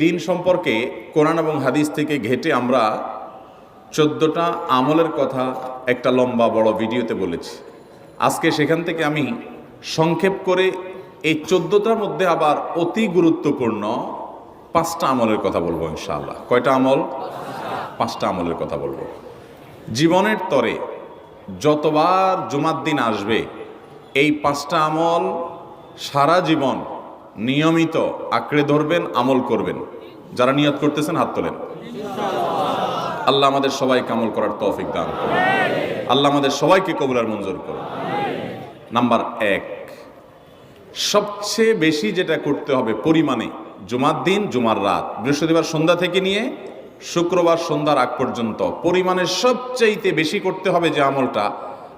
দিন সম্পর্কে কোরআন এবং হাদিস থেকে ঘেটে আমরা চোদ্দোটা আমলের কথা একটা লম্বা বড় ভিডিওতে বলেছি। আজকে সেখান থেকে আমি সংক্ষেপ করে এই চোদ্দোটার মধ্যে আবার অতি গুরুত্বপূর্ণ পাঁচটা আমলের কথা বলব ইনশাআল্লাহ। কয়টা আমল? পাঁচটা আমলের কথা বলব। জীবনের তরে যতবার জুমার দিন আসবে, এই পাঁচটা আমল সারা জীবন নিয়মিত আঁকড়ে ধরবেন, আমল করবেন। যারা নিয়ত করতেছেন, হাত তোলেন। আল্লাহ আমাদের সবাইকে আমল করার তৌফিক দান করুন। আল্লাহ আমাদের সবাইকে কবুলার মঞ্জুর করুন। নাম্বার এক, সবচেয়ে বেশি যেটা করতে হবে পরিমাণে জুমার দিন, জুমার রাত। বৃহস্পতিবার সন্ধ্যা থেকে নিয়ে শুক্রবার সন্ধ্যার আগ পর্যন্ত পরিমাণে সবচাইতে বেশি করতে হবে যে আমলটা,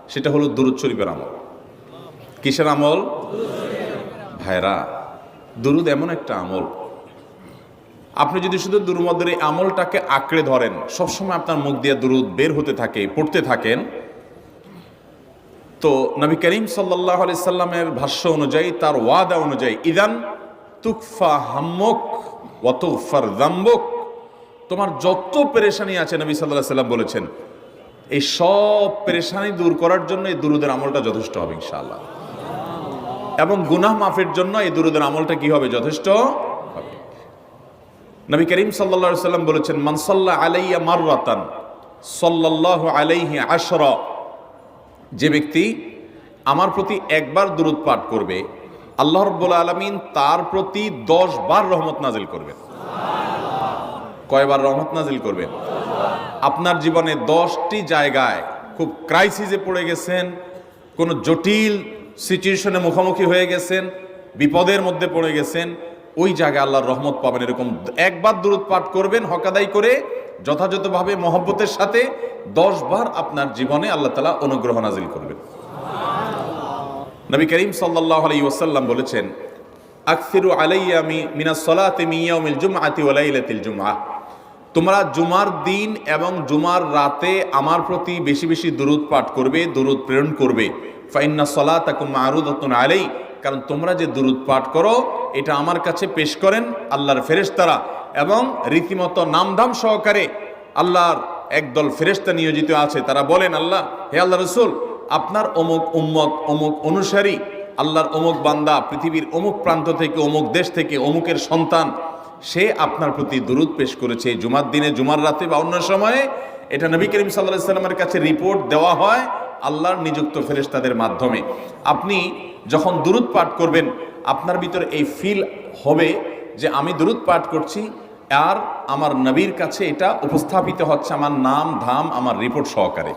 সেটা হলো দুরুদ শরীফের আমল। কিসের আমল? ভাইরা দুরুদ এমন একটা আমল। আপনি যদি শুধু দুর্মদের এই আমলটাকে আঁকড়ে ধরেন, সবসময় আপনার মুখ দিয়ে দুরুদ বের হতে থাকে, পড়তে থাকেন, তো নবী করিম সাল্লাহ আলি সাল্লামের ভাষ্য অনুযায়ী, তার ওয়াদা অনুযায়ী, ইদান তুকফা হাম্মক ওয়াতুফার দাম্বক তোমার যত পেরেশানি আছে, নবী সাল্লাহ সাল্লাম বলেছেন, এই সব পেরেশানি দূর করার জন্য এই দুরুদের আমলটা যথেষ্ট হবে, ইনশাআল্লাহ। এবং গুনাহ মাফের জন্য এই দুরুদের আমলটা কি হবে? যথেষ্ট হবে। নবী করিম সাল্লা সাল্লাম বলেছেন মানসাল্লাহ আলাইয়া মাররাতান, সাল্লাল্লাহু আলাইহি আশরা। যে ব্যক্তি আমার প্রতি একবার দুরুদ পাঠ করবে, আল্লাহ রব্বুল আলমিন তার প্রতি দশ বার রহমত নাজিল করবেন। কয়বার রহমত নাজিল করবেন? আপনার জীবনে দশটি জায়গায় খুব ক্রাইসিসে পড়ে গেছেন, কোনো জটিল সিচুয়েশনে মুখোমুখি হয়ে গেছেন, বিপদের মধ্যে পড়ে গেছেন, ওই জায়গায় আল্লাহর রহমত পাবেন এরকম। একবার দূরত পাঠ করবেন, হকাদাই করে যথাযথভাবে মহব্বতের সাথে দশ বার আপনার জীবনে আল্লাহ তালা অনুগ্রহ নাজিল করবেন। নবী করিম সাল্লাহ আলাই ওসাল্লাম বলেছেন, আকসিরু আলাইয়া মিনা সলাতে মিয়াউমিল জুমআতি ওয়ালাইলাতিল জুমআ তোমরা জুমার দিন এবং জুমার রাতে আমার প্রতি বেশি বেশি দুরুদ পাঠ করবে, দুরুদ প্রেরণ করবে। ফাইন্না সলাতাকুম মারুদাতুন আলাই কারণ তোমরা যে দুরুদ পাঠ করো, এটা আমার কাছে পেশ করেন আল্লাহর ফেরেশতারা এবং রীতিমতো নামধাম সহকারে আল্লাহর একদল ফেরেশতা নিয়োজিত আছে। তারা বলেন, আল্লাহ, হে আল্লাহ রসুল, আপনার অমুক উম্মত, অমুক অনুসারী, আল্লাহর অমুক বান্দা, পৃথিবীর অমুক প্রান্ত থেকে, অমুক দেশ থেকে, অমুকের সন্তান, সে আপনার প্রতি দুরুদ পেশ করেছে। জুমার দিনে, জুমার রাতে বা অন্য সময়ে, এটা নবী করিম সাল্লাহ সাল্লামের কাছে রিপোর্ট দেওয়া হয় আল্লাহর নিযুক্ত ফেরেস্তাদের মাধ্যমে। আপনি যখন দুরুদ পাঠ করবেন, আপনার ভিতরে এই ফিল হবে যে আমি দুরুদ পাঠ করছি আর আমার নবীর কাছে এটা উপস্থাপিত হচ্ছে, আমার নাম ধাম আমার রিপোর্ট সহকারে।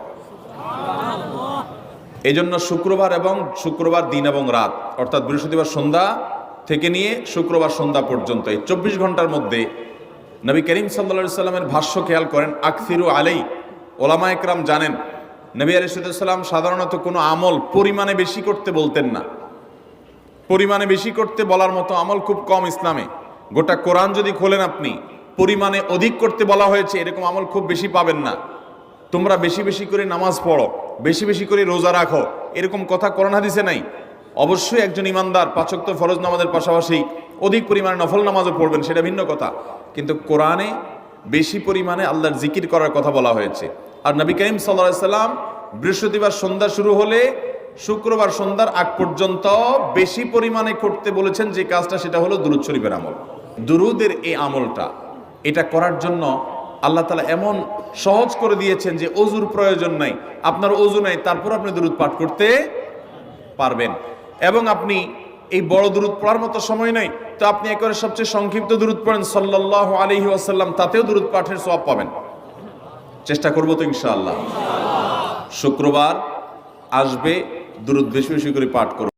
এই জন্য শুক্রবার এবং শুক্রবার দিন এবং রাত, অর্থাৎ বৃহস্পতিবার সন্ধ্যা থেকে নিয়ে শুক্রবার সন্ধ্যা পর্যন্ত, এই চব্বিশ ঘণ্টার মধ্যে নবী করিম সাল্লা সাল্লামের ভাষ্য খেয়াল করেন, আকসিরু আলাই, ওলামা একরাম জানেন নবী আলিসাল্লাম সাধারণত কোনো আমল পরিমাণে বেশি করতে বলতেন না। পরিমাণে বেশি করতে বলার মতো আমল খুব কম ইসলামে। গোটা কোরআন যদি খোলেন আপনি, পরিমাণে অধিক করতে বলা হয়েছে, এরকম আমল খুব বেশি পাবেন না। তোমরা বেশি বেশি করে নামাজ পড়ো, বেশি বেশি করে রোজা রাখো, এরকম কথা করোনা হাদিসে নাই। অবশ্যই একজন ইমানদার পাচক ফরজ নামাজের পাশাপাশি অধিক পরিমাণে নফল নামাজও পড়বেন, সেটা ভিন্ন কথা। কিন্তু কোরআনে বেশি পরিমাণে আল্লাহর জিকির করার কথা বলা হয়েছে। আর নবী করিম সাল্লা সাল্লাম বৃহস্পতিবার সন্ধ্যা শুরু হলে শুক্রবার সন্ধ্যার আগ পর্যন্ত বেশি পরিমাণে করতে বলেছেন যে কাজটা সেটা হলো দুরুদ শরীফের আমল। দুরুদের এই আমলটা, এটা করার জন্য আল্লাহ তালা এমন সহজ করে দিয়েছেন যে অজুর প্রয়োজন নাই। আপনার অজু নাই, তারপর আপনি দূরত পাঠ করতে পারবেন। এবং আপনি এই বড় দূরত পড়ার মতো সময় নাই, তো আপনি একবারে সবচেয়ে সংক্ষিপ্ত দূরত পড়েন সাল্লাহ আলহি আসাল্লাম তাতেও দূরত পাঠের সব পাবেন। চেষ্টা করব তো ইনশাআল্লাহ। শুক্রবার আসবে দূরত বেশি বেশি করে পাঠ করব।